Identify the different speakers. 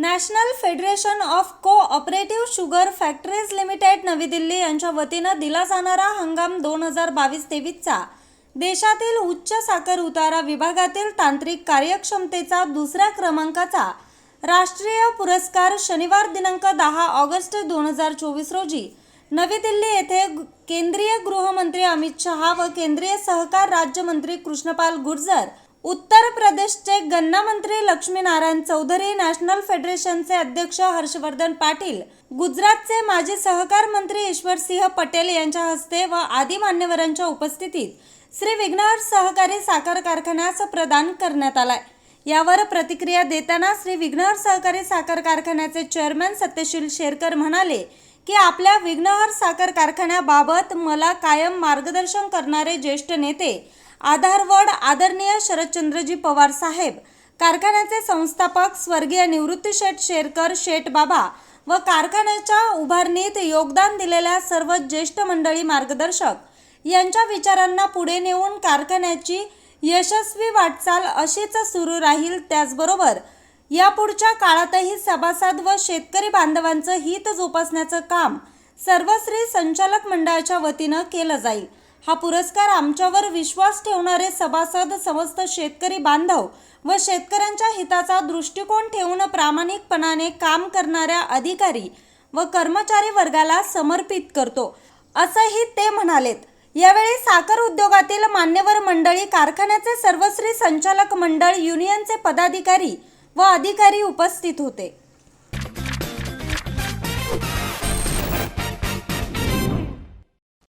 Speaker 1: National federation of cooperative sugar factories limited नवी दिल्ली यांच्या वतीनं दिला जाणारा हंगाम दोन हजार बावीस तेवीसचा. देशातील उच्च साखर उतारा विभागातील तांत्रिक कार्यक्षमतेचा दुसऱ्या क्रमांकाचा. राष्ट्रीय पुरस्कार शनिवार दिनांक दहा ऑगस्ट दोन हजार चोवीस रोजी. नवी दिल्ली येथे केंद्रीय गृहमंत्री अमित शहा व केंद्रीय सहकार राज्यमंत्री कृष्णपाल गुर्जर उत्तर प्रदेशचे गन्ना मंत्री लक्ष्मीनारायण चौधरी नॅशनल फेडरेशनचे अध्यक्ष हर्षवर्धन पाटील गुजरातचे माजी सहकार मंत्री ईश्वरसिंह पटेल यांच्या हस्ते व आदी मान्यवरांच्या उपस्थितीत श्री विघ्नहर सहकारी साखर कारखान्यास प्रदान करण्यात आलाय. यावर प्रतिक्रिया देताना श्री विघ्नहर सहकारी साखर कारखान्याचे चेअरमॅन सत्यशील शेरकर म्हणाले की आपल्या विघ्नहर साखर कारखान्याबाबत मला कायम मार्गदर्शन करणारे ज्येष्ठ नेते आधारवड आदरणीय शरदचंद्रजी पवार साहेब कारखान्याचे संस्थापक स्वर्गीय निवृत्ती शेठ शेरकर शेठ बाबा व कारखान्याच्या उभारणीत योगदान दिलेल्या सर्व ज्येष्ठ मंडळी मार्गदर्शक यांच्या विचारांना पुढे नेऊन कारखान्याची यशस्वी वाटचाल अशीच सुरू राहील त्याचबरोबर यापुढच्या काळातही सभासद व शेतकरी बांधवांचं हित जोपासण्याचं काम सर्वश्री संचालक मंडळाच्या वतीनं केलं जाईल. हा पुरस्कार आमच्यावर विश्वास ठेवणारे सभासद समस्त शेतकरी बांधव व शेतकऱ्यांच्या हिताचा दृष्टिकोन ठेवून प्रामाणिकपणाने काम करणाऱ्या अधिकारी व कर्मचारी वर्गाला समर्पित करतो असंही ते म्हणालेत. यावेळी साखर उद्योगातील मान्यवर मंडळी कारखान्याचे सर्वश्री संचालक मंडळ युनियनचे पदाधिकारी व अधिकारी उपस्थित होते.